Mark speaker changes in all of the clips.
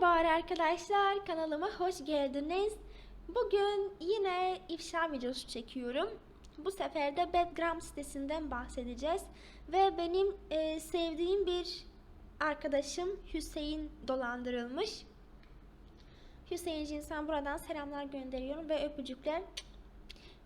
Speaker 1: Merhaba arkadaşlar kanalıma hoş geldiniz. Bugün yine ifşa videosu çekiyorum. Bu sefer de Bedgram sitesinden bahsedeceğiz. Ve benim e, sevdiğim bir arkadaşım Hüseyin dolandırılmış. Hüseyin Cinsen buradan selamlar gönderiyorum ve öpücükler.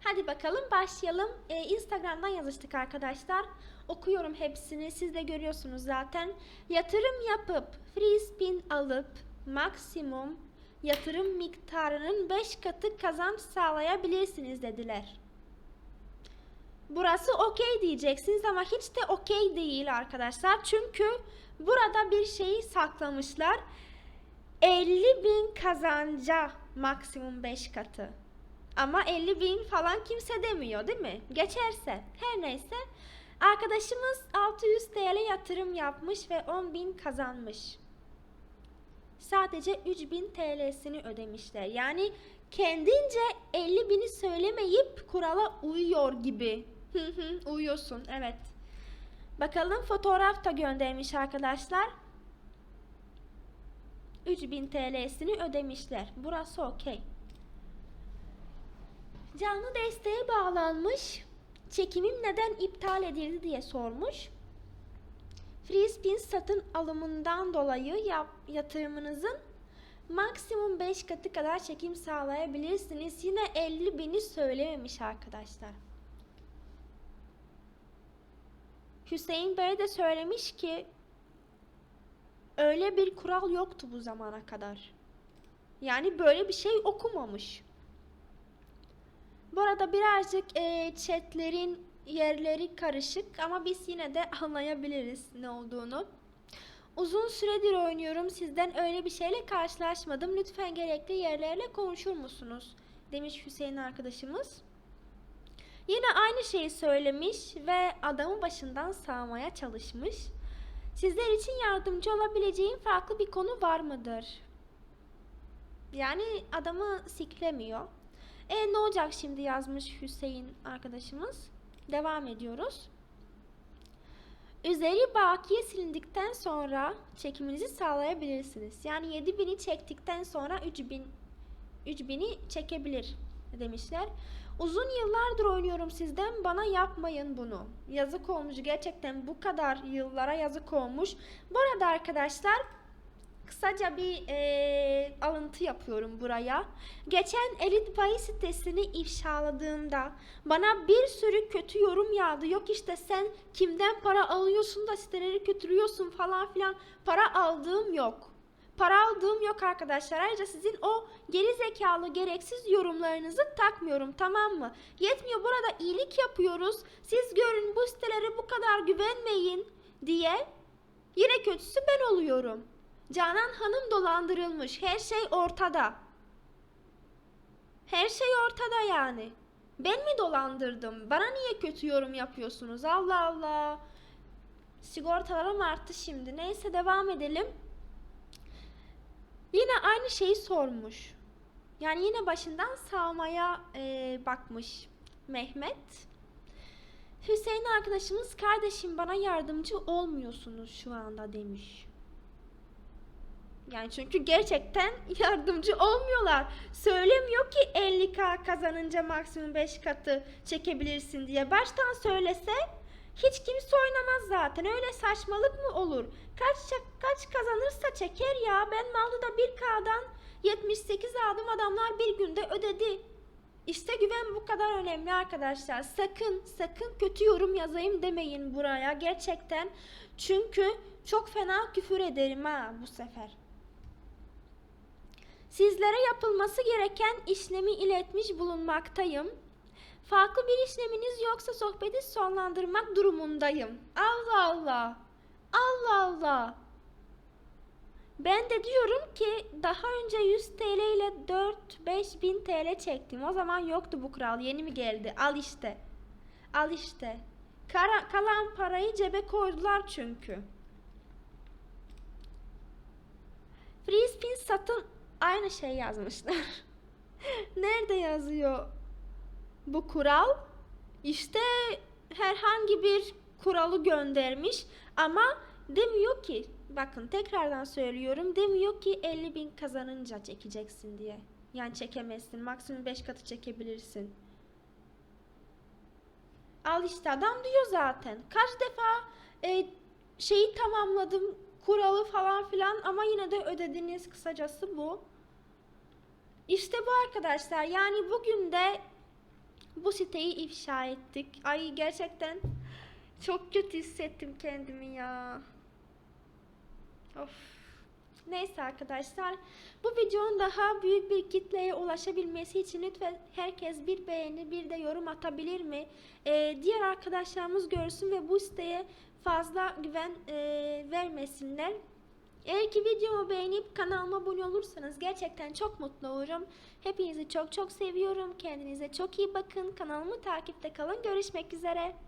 Speaker 1: Hadi bakalım başlayalım. Ee, Instagram'dan yazıştık arkadaşlar. Okuyorum hepsini. Siz de görüyorsunuz zaten. Yatırım yapıp free spin alıp maksimum yatırım miktarının 5 katı kazanç sağlayabilirsiniz dediler. Burası okey diyeceksiniz ama hiç de okey değil arkadaşlar. Çünkü burada bir şeyi saklamışlar. 50 bin kazanca maksimum 5 katı. Ama 50 bin falan kimse demiyor değil mi? Geçerse. Her neyse. Arkadaşımız 600 TL yatırım yapmış ve 10 bin kazanmış. Sadece 3000 TL'sini ödemişler. Yani kendince 50 bini söylemeyip kurala uyuyor gibi. Hı hı, Uyuyorsun evet. Bakalım fotoğraf da göndermiş arkadaşlar. 3000 TL'sini ödemişler. Burası okey. Canlı desteğe bağlanmış. Çekimim neden iptal edildi diye sormuş. Free spin satın alımından dolayı yap, yatırımınızın maksimum 5 katı kadar çekim sağlayabilirsiniz. Yine 50 bini söylememiş arkadaşlar. Hüseyin Bey de söylemiş ki öyle bir kural yoktu bu zamana kadar. Yani böyle bir şey okumamış. Bu arada birazcık e, chatlerin yerleri karışık ama biz yine de anlayabiliriz ne olduğunu. Uzun süredir oynuyorum. Sizden öyle bir şeyle karşılaşmadım. Lütfen gerekli yerlerle konuşur musunuz? Demiş Hüseyin arkadaşımız. Yine aynı şeyi söylemiş ve adamı başından sağmaya çalışmış. Sizler için yardımcı olabileceğim farklı bir konu var mıdır? Yani adamı siklemiyor. E ne olacak şimdi yazmış Hüseyin arkadaşımız. Devam ediyoruz. Üzeri bakiye silindikten sonra çekiminizi sağlayabilirsiniz. Yani 7000'i çektikten sonra 3000 3000'i çekebilir demişler. Uzun yıllardır oynuyorum sizden bana yapmayın bunu. Yazık olmuş gerçekten bu kadar yıllara yazık olmuş. Bu arada arkadaşlar kısaca bir e, alıntı yapıyorum buraya. Geçen Elit Pay sitesini ifşaladığımda bana bir sürü kötü yorum yağdı. Yok işte sen kimden para alıyorsun da siteleri kötülüyorsun falan filan. Para aldığım yok. Para aldığım yok arkadaşlar. Ayrıca sizin o geri zekalı gereksiz yorumlarınızı takmıyorum tamam mı? Yetmiyor burada iyilik yapıyoruz. Siz görün bu sitelere bu kadar güvenmeyin diye yine kötüsü ben oluyorum. Canan Hanım dolandırılmış. Her şey ortada. Her şey ortada yani. Ben mi dolandırdım? Bana niye kötü yorum yapıyorsunuz? Allah Allah. Sigortalarım arttı şimdi. Neyse devam edelim. Yine aynı şeyi sormuş. Yani yine başından sağmaya e, bakmış Mehmet. Hüseyin arkadaşımız kardeşim bana yardımcı olmuyorsunuz şu anda demiş. Yani çünkü gerçekten yardımcı olmuyorlar. Söylemiyor ki 50k kazanınca maksimum 5 katı çekebilirsin diye. Baştan söylese hiç kimse oynamaz zaten. Öyle saçmalık mı olur? Kaç kaç kazanırsa çeker ya. Ben Mallı'da 1k'dan 78 aldım adamlar bir günde ödedi. İşte güven bu kadar önemli arkadaşlar. Sakın sakın kötü yorum yazayım demeyin buraya gerçekten. Çünkü çok fena küfür ederim ha bu sefer. Sizlere yapılması gereken işlemi iletmiş bulunmaktayım. Farklı bir işleminiz yoksa sohbeti sonlandırmak durumundayım. Allah Allah. Allah Allah. Ben de diyorum ki daha önce 100 TL ile 4-5 bin TL çektim. O zaman yoktu bu kural. Yeni mi geldi? Al işte. Al işte. Kara, kalan parayı cebe koydular çünkü. Free spin satın aynı şey yazmışlar. Nerede yazıyor bu kural? İşte herhangi bir kuralı göndermiş ama demiyor ki bakın tekrardan söylüyorum demiyor ki 50 bin kazanınca çekeceksin diye. Yani çekemezsin. Maksimum 5 katı çekebilirsin. Al işte adam diyor zaten. Kaç defa e, şeyi tamamladım kuralı falan filan ama yine de ödediniz kısacası bu. İşte bu arkadaşlar. Yani bugün de bu siteyi ifşa ettik. Ay gerçekten çok kötü hissettim kendimi ya. Of. Neyse arkadaşlar. Bu videonun daha büyük bir kitleye ulaşabilmesi için lütfen herkes bir beğeni bir de yorum atabilir mi? Ee, diğer arkadaşlarımız görsün ve bu siteye fazla güven e, vermesinler. Eğer ki videomu beğenip kanalıma abone olursanız gerçekten çok mutlu olurum. Hepinizi çok çok seviyorum. Kendinize çok iyi bakın. Kanalımı takipte kalın. Görüşmek üzere.